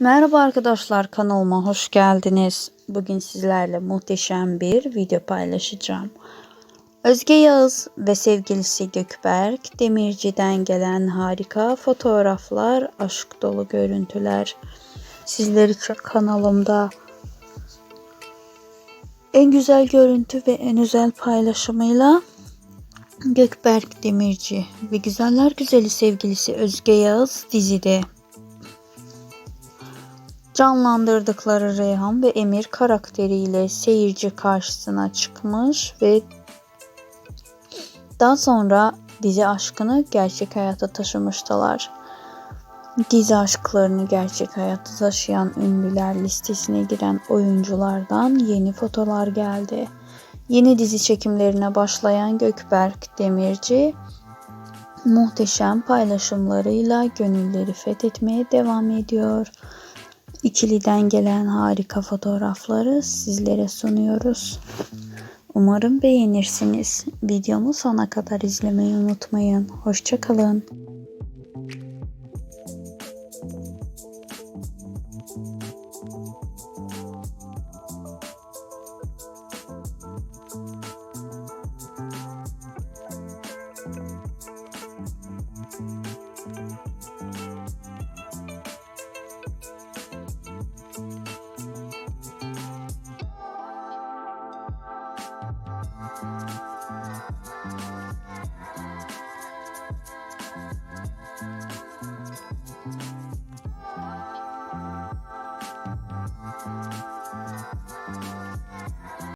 Merhaba arkadaşlar kanalıma hoş geldiniz. Bugün sizlerle muhteşem bir video paylaşacağım. Özge Yağız ve sevgilisi Gökberk Demirci'den gelen harika fotoğraflar, aşk dolu görüntüler. Sizler için kanalımda en güzel görüntü ve en özel paylaşımıyla Gökberk Demirci ve güzeller güzeli sevgilisi Özge Yağız dizide canlandırdıkları Reyhan ve Emir karakteriyle seyirci karşısına çıkmış ve daha sonra dizi aşkını gerçek hayata taşımıştılar. Dizi aşklarını gerçek hayata taşıyan ünlüler listesine giren oyunculardan yeni fotolar geldi. Yeni dizi çekimlerine başlayan Gökberk Demirci muhteşem paylaşımlarıyla gönülleri fethetmeye devam ediyor. İkiliden gelen harika fotoğrafları sizlere sunuyoruz. Umarım beğenirsiniz. Videomu sona kadar izlemeyi unutmayın. Hoşçakalın.